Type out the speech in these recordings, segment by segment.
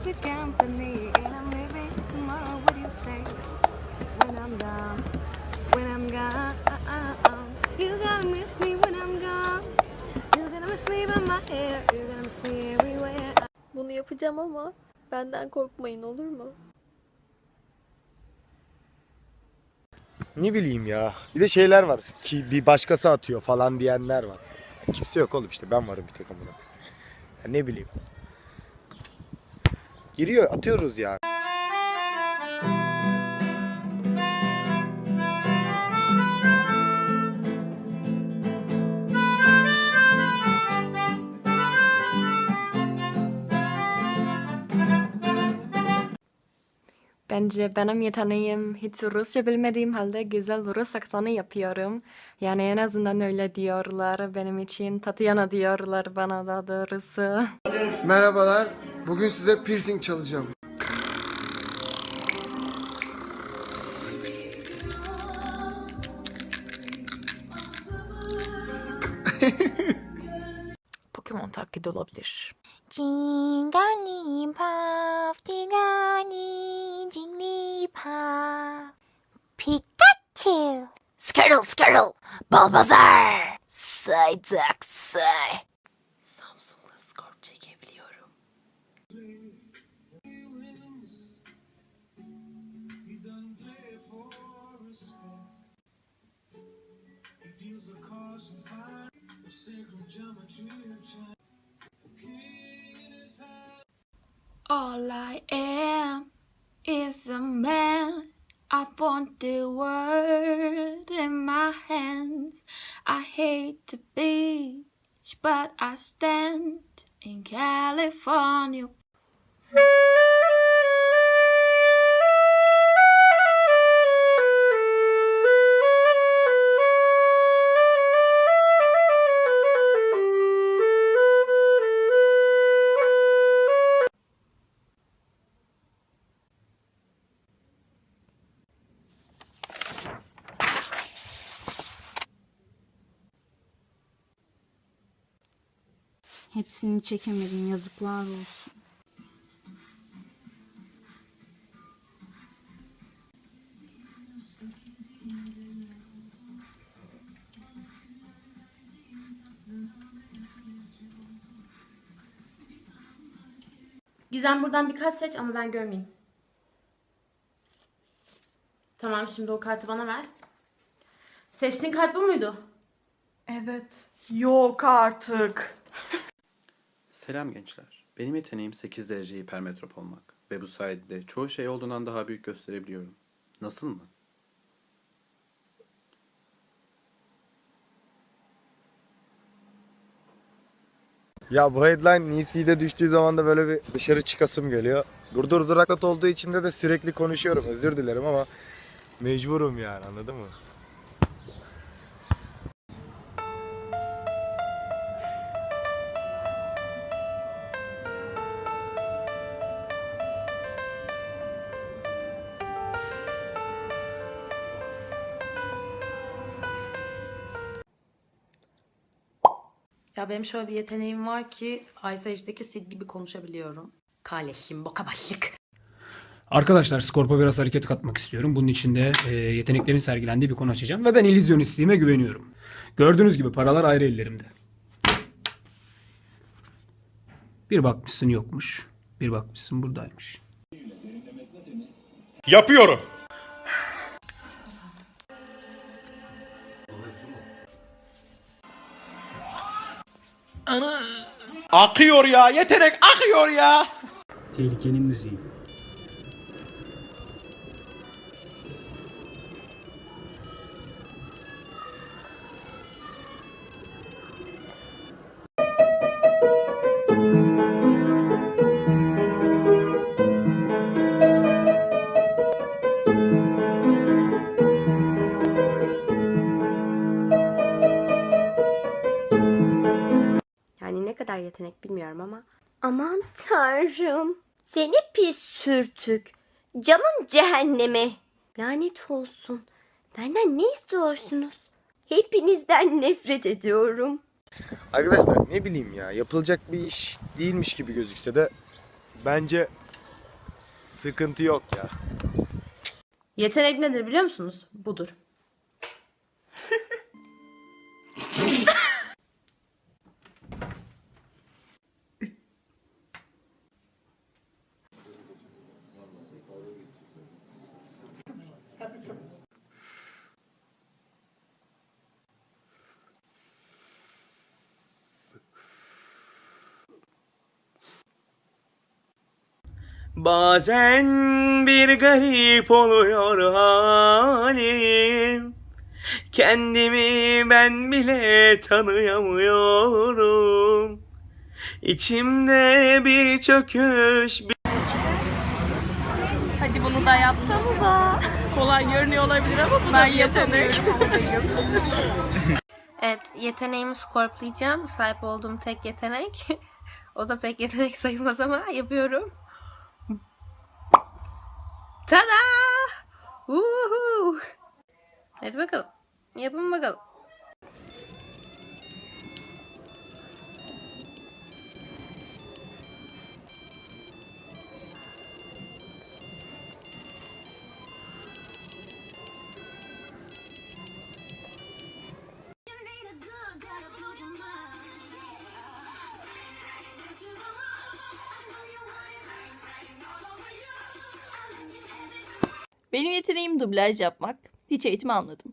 sweet company, and I'm leaving tomorrow. What do you say? When I'm gone, when I'm gone, you gonna miss me when I'm gone. You're gonna miss me by my hair. You're gonna miss me everywhere. Bunu yapacağım ama benden korkmayın olur mu? Ne bileyim ya. Bir de şeyler var ki bir başkası atıyor falan diyenler var. Kimse yok oğlum işte ben varım bir tek amına. Ya ne bileyim. Giriyor atıyoruz ya. Bence benim yeteneğim hiç Rusça bilmediğim halde güzel Rus aksanı yapıyorum. Yani en azından öyle diyorlar benim için. Tatiana diyorlar bana daha doğrusu. Merhabalar. Bugün size piercing çalacağım. Pokemon taklidi olabilir. Jiggly, Jigglypuff. Pikachu. Skirtle Skirtle! Balbazar! Saydak say! All I am is a man. I want the world in my hands. I hate the beach, but I stand in California. Hepsini çekemedim yazıklar olsun. Gizem buradan birkaç seç ama ben görmeyeyim. Tamam şimdi o kartı bana ver. Seçtiğin kart bu muydu? Evet. Yok artık. Selam gençler. Benim yeteneğim 8 derece hipermetrop olmak ve bu sayede çoğu şey olduğundan daha büyük gösterebiliyorum. Nasıl mı? Ya bu headline newsfeed'e düştüğü zaman da böyle bir dışarı çıkasım geliyor. Durdur duraklat olduğu için de, de sürekli konuşuyorum. Özür dilerim ama mecburum yani anladın mı? Benim şöyle bir yeteneğim var ki Ice Age'deki Sid gibi konuşabiliyorum. Kaleşim, boka başlık. Arkadaşlar Scorp'a biraz hareket katmak istiyorum. Bunun için de e, yeteneklerin sergilendiği bir konu açacağım ve ben illüzyonistliğime güveniyorum. Gördüğünüz gibi paralar ayrı ellerimde. Bir bakmışsın yokmuş. Bir bakmışsın buradaymış. Yapıyorum. Akıyor ya. Yetenek akıyor ya. Tehlikenin müziği. Tanrım. Seni pis sürtük. Canın cehenneme. Lanet olsun. Benden ne istiyorsunuz? Hepinizden nefret ediyorum. Arkadaşlar ne bileyim ya yapılacak bir iş değilmiş gibi gözükse de bence sıkıntı yok ya. Yetenek nedir biliyor musunuz? Budur. Bazen bir garip oluyor halim Kendimi ben bile tanıyamıyorum İçimde bir çöküş bir... Hadi bunu da yapsanıza. Kolay görünüyor olabilir ama bu bir yetenek. Evet, yeteneğimi skorplayacağım. Sahip olduğum tek yetenek. o da pek yetenek sayılmaz ama yapıyorum. Tada! Uhu! Hadi bakalım. Yapın bakalım. Benim yeteneğim dublaj yapmak. Hiç eğitim almadım.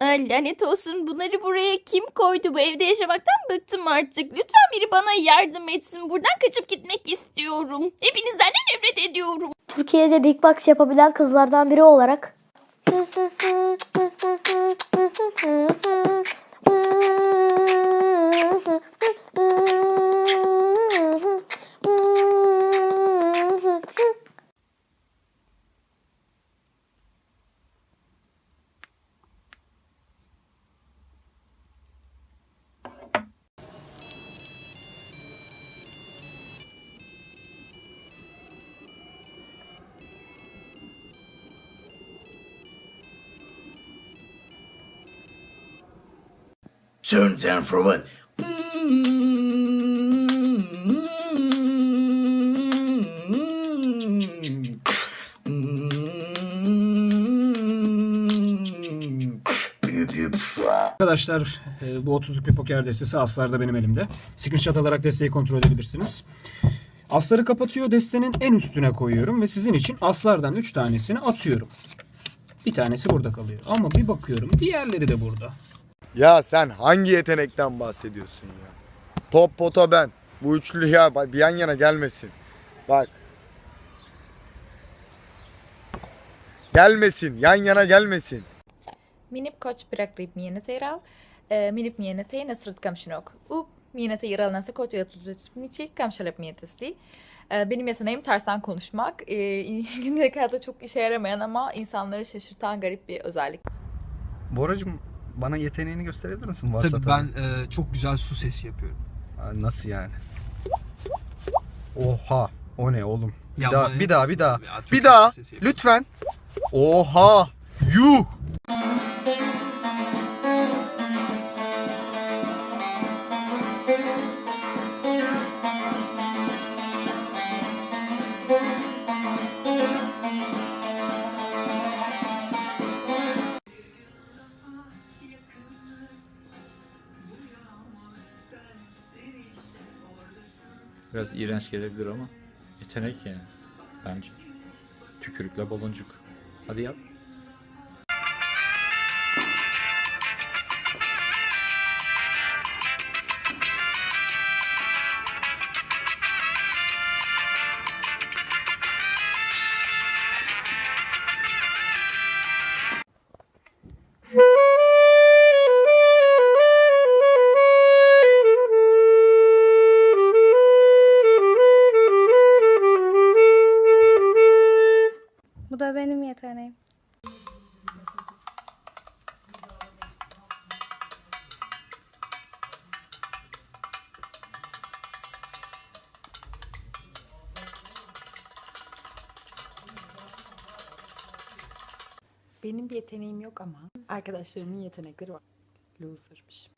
Ay, lanet olsun bunları buraya kim koydu? Bu evde yaşamaktan bıktım artık. Lütfen biri bana yardım etsin. Buradan kaçıp gitmek istiyorum. Hepinizden de nefret ediyorum. Türkiye'de Big Box yapabilen kızlardan biri olarak Turn down for what? Arkadaşlar e, bu 30'luk bir poker destesi aslar da benim elimde. Screenshot alarak desteği kontrol edebilirsiniz. Asları kapatıyor destenin en üstüne koyuyorum ve sizin için aslardan 3 tanesini atıyorum. Bir tanesi burada kalıyor. Ama bir bakıyorum diğerleri de burada. Ya sen hangi yetenekten bahsediyorsun ya? Top pota ben. Bu üçlü ya bir yan yana gelmesin. Bak. Gelmesin. Yan yana gelmesin. Minip koč prekrip mjenetejral, e, minip mjenetej nasrat kamşinok. U mjenetejral nasa koç yatıcı kamşalep miyetesli. E, Benim yeteneğim tersten konuşmak. E, Gündelik hayatta çok işe yaramayan ama insanları şaşırtan garip bir özellik. Boracığım bana yeteneğini gösterebilir misin? Varsa Tabii ben e, çok güzel su sesi yapıyorum. Ha, Nasıl yani? Oha. O ne oğlum? Bir Ya daha, bana bir daha, bir daha. tabii ya, çok Bir daha. güzel sesi yapıyorum. Lütfen. Oha. Yuh. Biraz iğrenç gelebilir ama yetenek yani bence. Tükürükle baloncuk. Hadi yap. Bu da benim yeteneğim. Benim bir yeteneğim yok ama arkadaşlarımın yetenekleri var. Loser'mış.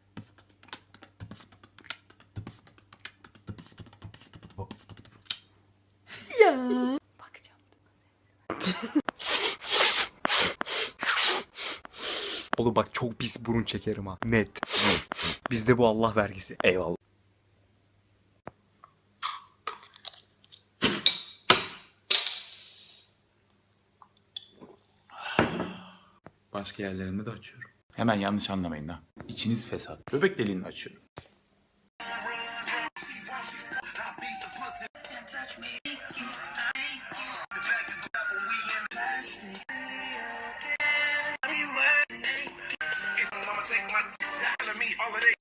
ya. Oğlum bak çok pis burun çekerim ha. Net. Bizde bu Allah vergisi. Eyvallah. Başka yerlerinde de açıyorum. Hemen yanlış anlamayın ha. İçiniz fesat. Göbek deliğini açıyorum. me all of.